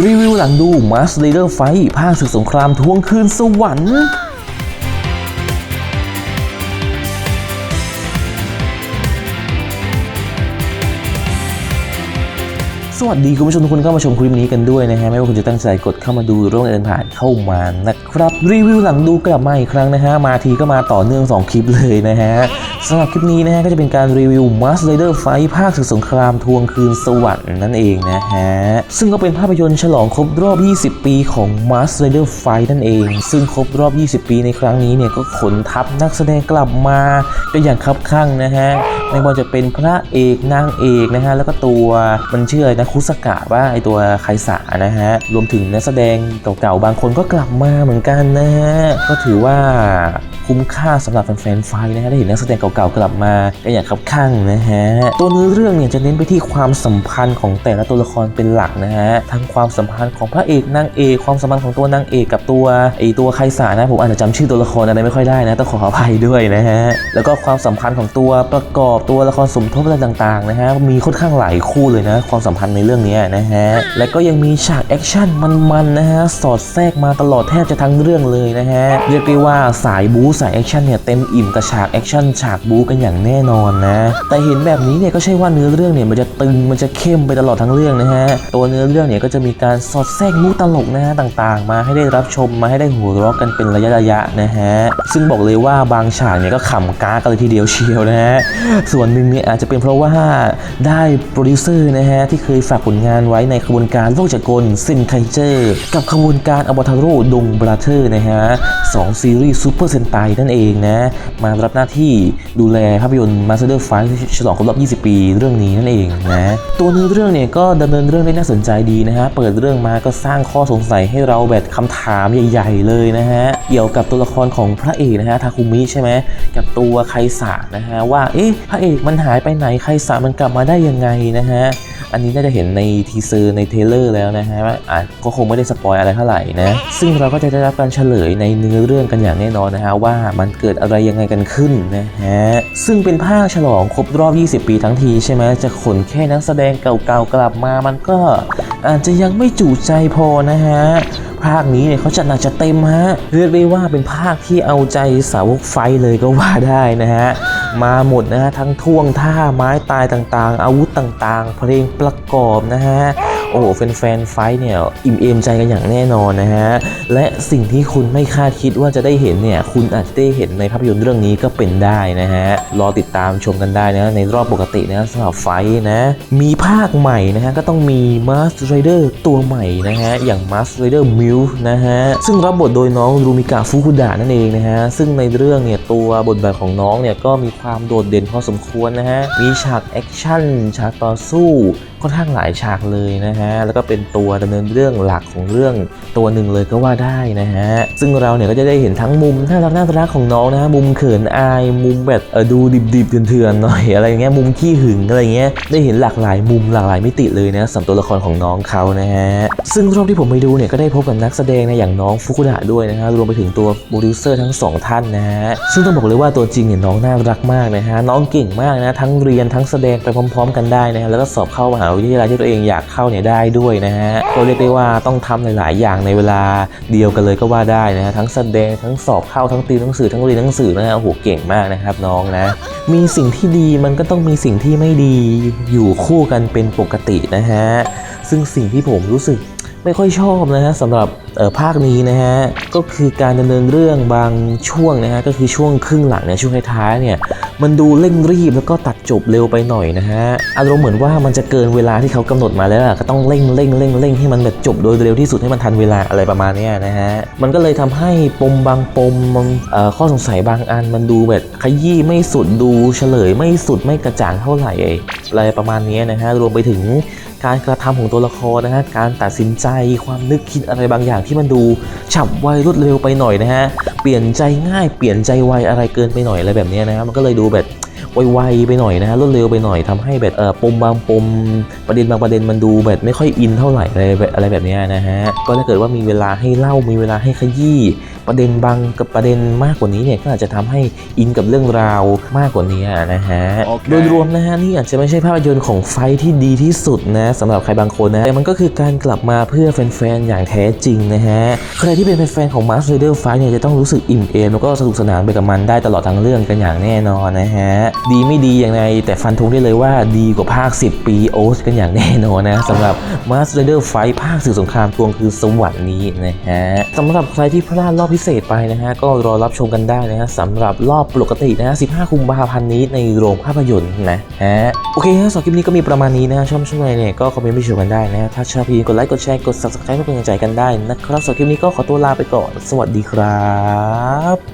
รีวิวหลังดู Mass Leader Fight ภาคศึกสงครามทวงคืนสวรรค์ สวัสดีคุณผู้ชมทุกคนเข้ามาชมคลิปนี้กันด้วยนะฮะไม่ว่าคุณจะตั้งใจกดเข้ามาดูรือว่าเดินผ่านเข้ามานะครับ รีวิวหลังดูกลับมาอีกครั้งนะฮะมาทีก็มาต่อเนื่อง 2 คลิปเลยนะฮะสำหรับคลิปนี้นะฮะก็จะเป็นการรีวิว Mass Raider Fight ภาคศึกสงครามทวงคืนสวรรค์นั่นเองนะฮะซึ่งก็เป็นภาพยนตร์ฉลองครบรอบ 20 ปีของ Mass Raider Fight นั่นเอง ซึ่งครบรอบ 20 ปีในครั้งนี้เนี่ยก็ขนทัพนักแสดงกลับมาก็อย่างคับข้างนะฮะ ไม่ว่าจะเป็นพระเอกนางเอกนะฮะแล้วก็ตัวมันชื่อนะคุสกะว่าไอตัวไคสานะฮะรวมถึงนักแสดงเก่าๆบางคนก็กลับมาเหมือนกันนะฮะก็ถือว่าคุ้มค่าสำหรับแฟนๆไฟนะฮะได้เห็นนักแสดงเก่าๆกลับมาก็อย่างคับข้างนะฮะตัวเนื้อเรื่องเนี่ยจะเน้นไปที่ความสัมพันธ์ของแต่ละตัวละครเป็นหลักนะฮะทั้งความสัมพันธ์ของพระเอกนางเอกความสัมพันธ์ของตัวนางเอกกับตัวไอตัวไคสานะผมอาจจะจำชื่อตัวละครอะไรไม่ค่อยได้นะต้องขออภัยด้วยนะฮะแล้วก็ความสัมพันธ์ของตัวประกอบตัวละครสมทบอะไรต่างๆนะฮะมีค่อนข้างหลายคู่เลยนะความสัมพันธ์ในเรื่องนี้นะฮะและก็ยังมีฉากแอคชั่นมันๆนะฮะสอดแทรกมาตลอดแทบจะทั้งเรื่องเลยนะฮะเรียกได้ว่าสายบู๊สายแอคชั่นเนี่ยเต็มอิ่มกับฉากแอคชั่นฉากบู๊กันอย่างแน่นอนนะแต่เห็นแบบนี้เนี่ยก็ใช่ว่าเนื้อเรื่องเนี่ยมันจะตึงมันจะเข้มไปตลอดทั้งเรื่องนะฮะตัวเนื้อเรื่องเนี่ยก็จะมีการสอดแทรกมุกตลกนะฮะต่างๆ มาให้ได้รับชมมาให้ได้หัวเราะกันเป็นระยะๆนะฮะซึ่งบอกเลยว่าบางฉากเนี่ยก็ขำก้ากันเลยทีเดียวเชียวนะฮะส่วนหนึ่งเนี่ยอาจจะเป็นเพราะว่าได้โปรดิวเซอร์นะฮะที่เคยฝากผลงานไว้ในขบวนการโลกจักรกลซินไคเจอร์กับขบวนการอวตารโรดงบราเธอร์นะฮะสองซีรีส์ซูเปอร์เซนไตนั่นเองนะมารับหน้าที่ดูแลภาพยนตร์ Master f i g h t ฉลองครบรอบ 20 ปีเรื่องนี้นั่นเองนะตัวนื้เรื่องเนี่ยก็ดำเนินเรื่องได้น่าสนใจดีนะฮะเปิดเรื่องมาก็สร้างข้อสงสัยให้เราแบบคำถามใหญ่ ๆ เลยนะฮะเกี่ยวกับตัวละครของพระเอกนะฮะทาคุมิใช่ไหมกับตัวไคสะนะฮะว่าเอ๊ะระเอกมันหายไปไหนไครสะมันกลับมาได้ยังไงนะฮะ อันนี้น่าจะเห็นในทีเซอร์ในเทเลอร์แล้วนะฮะว่าอะก็คงไม่ได้สปอยอะไรเท่าไหร่นะ ซึ่งเราก็จะได้รับการเฉลยในเนื้อเรื่องกันอย่างแน่นอนนะฮะว่ามันเกิดอะไรยังไงกันขึ้นนะฮะ ซึ่งเป็นภาคฉลองครบรอบ 20 ปีทั้งทีใช่ไหมจะขนแค่นักแสดงเก่าๆกลับมามันก็อาจจะยังไม่จุใจพอนะฮะภาคนี้เนี่ยเขาจัดหนักจัดเต็มฮะ เรียกได้ว่าเป็นภาคที่เอาใจสาวกไฟเลยก็ว่าได้นะฮะ มาหมดนะฮะทั้งท่วงท่าไม้ตายต่างๆ อาวุธต่างๆ เพลงประกอบนะฮะ โอ้โหแฟนๆไฟท์เนี่ยอิ่มเอมใจกันอย่างแน่นอนนะฮะ และสิ่งที่คุณไม่คาดคิดว่าจะได้เห็นเนี่ย คุณอาจจะได้เห็นในภาพยนตร์เรื่องนี้ก็เป็นได้นะฮะ รอติดตามชมกันได้นะในรอบปกตินะสำหรับไฟท์นะ มีภาคใหม่นะฮะ ก็ต้องมี Mask Rider ตัวใหม่นะฮะ อย่าง Mask Rider m i l นะฮะ ซึ่งรับบทโดยน้องรูมิกะฟุคุดะนั่นเองนะฮะ ซึ่งในเรื่องเนี่ยตัวบทบาทของน้องเนี่ยก็มีความโดดเด่นพอสมควรนะฮะ มีฉากแอคชั่นฉากต่อสู้ค่อนข้างหลายฉากเลยนะฮะแล้วก็เป็นตัวดำเนินเรื่องหลักของเรื่องตัวหนึ่งเลยก็ว่าได้นะฮะซึ่งเราเนี่ยก็จะได้เห็นทั้งมุมน่ารักน่ารักของน้องนะฮะมุมเขินอายมุมแบบเออดูดิบๆเถื่อนๆหน่อยอะไรอย่างเงี้ยมุมขี้หึงอะไรเงี้ยได้เห็นหลากหลายมุมหลากหลายมิติเลยนะสำหรับตัวละครของน้องเขานะฮะซึ่งรอบที่ผมไปดูเนี่ยก็ได้พบกับนักแสดงนะอย่างน้องฟุกุดะด้วยนะฮะรวมไปถึงตัวโปรดิวเซอร์ทั้งสองท่านนะฮะซึ่งต้องบอกเลยว่าตัวจริงเนี่ยน้องน่ารักมากนะฮะน้องเก่งมากนะทั้งเรียนทั้งแสดงไปพร้อม ๆ กันได้นะฮะแล้วก็สอบเข้ามหาวิทยาลัยที่ตัวเองอยากเข้าเนี่ยได้ได้ด้วยนะฮะก็เรียกได้ว่าต้องทำหลาย ๆ อย่างในเวลาเดียวกันเลยก็ว่าได้นะฮะทั้งแสดงทั้งสอบเข้าทั้งตีหนังสือทั้งเรียนหนังสือนะฮะโอ้โหเก่งมากนะครับน้องนะมีสิ่งที่ดีมันก็ต้องมีสิ่งที่ไม่ดีอยู่คู่กันเป็นปกตินะฮะซึ่งสิ่งที่ผมรู้สึก ไม่ค่อยชอบนะฮะสำหรับเอ่อภาคนี้นะฮะก็คือการดำเนินเรื่องบางช่วงนะฮะก็คือช่วงครึ่งหลังเนี่ยช่วงท้ายๆเนี่ยมันดูเร่งรีบแล้วก็ตัดจบเร็วไปหน่อยนะฮะอารมณ์เหมือนว่ามันจะเกินเวลาที่เขากำหนดมาแล้วก็ต้องเร่งเร่งเร่งเร่งให้มันแบบจบโดยเร็วที่สุดให้มันทันเวลาอะไรประมาณนี้นะฮะมันก็เลยทำให้ปมบางปมบางเอ่อข้อสงสัยบางอัน มันดูแบบขยี้ไม่สุดดูเฉลยไม่สุดไม่กระจ่างเท่าไหร่อะไรประมาณนี้นะฮะรวมไปถึง การกระทำของตัวละครนะฮะการตัดสินใจความนึกคิดอะไรบางอย่างที่มันดูฉับไวรวดเร็วไปหน่อยนะฮะเปลี่ยนใจง่ายเปลี่ยนใจไวอะไรเกินไปหน่อยอะไรแบบนี้นะฮะมันก็เลยดูแบบไวๆไปหน่อยนะฮะรวดเร็วไปหน่อยทำให้แบบเออปมบางปมประเด็นบางประเด็นมันดูแบบไม่ค่อยอินเท่าไหร่อะไรแบบอะไรแบบนี้นะฮะก็ถ้าเกิดว่ามีเวลาให้เล่ามีเวลาให้ขยี้ประเด็นบางกับประเด็นมากกว่านี้เนี่ยก็อาจจะทำให้อินกับเรื่องราวมากกว่านี้นะฮะโอเคโดยรวมนะฮะนี่อาจจะไม่ใช่ภาพยนตร์ของไฟท์ที่ดีที่สุดนะสำหรับใครบางคนนะแต่มันก็คือการกลับมาเพื่อแฟนๆอย่างแท้จริงนะฮะใครที่เป็นแฟนๆของ Mask Rider Fight เนี่ยจะต้องรู้สึกอิ่มเอมแล้วก็สนุกสนานไปกับมันได้ตลอดทั้งเรื่องกันอย่างแน่นอนนะฮะดีไม่ดีอย่างไรแต่ฟันธงได้เลยว่าดีกว่าภาค 10 ปีโอสกันอย่างแน่นอนนะสำหรับ Mask Rider Fight ภาคสื่อสงครามทวงคือสวรรค์นี้นะฮะสำหรับใครที่พลาดรอบพิเศษไปนะฮะก็รอรับชมกันได้นะฮะสำหรับรอบปกตินะฮะ15 คุมภาพันธ์นี้ในโรงภาพยนตร์นะฮะโอเคฮะสำหรับคลิปนี้ก็มีประมาณนี้นะฮะชอบช่วยเนี่ยก็คอมเมนต์ไปชมกันได้นะฮะถ้าชอบพีกดไลค์กดแชร์กด subscribe เพื่อเป็นกำลังใจกันได้นะครับสำหรับคลิปนี้ก็ขอตัวลาไปก่อน สวัสดีครับ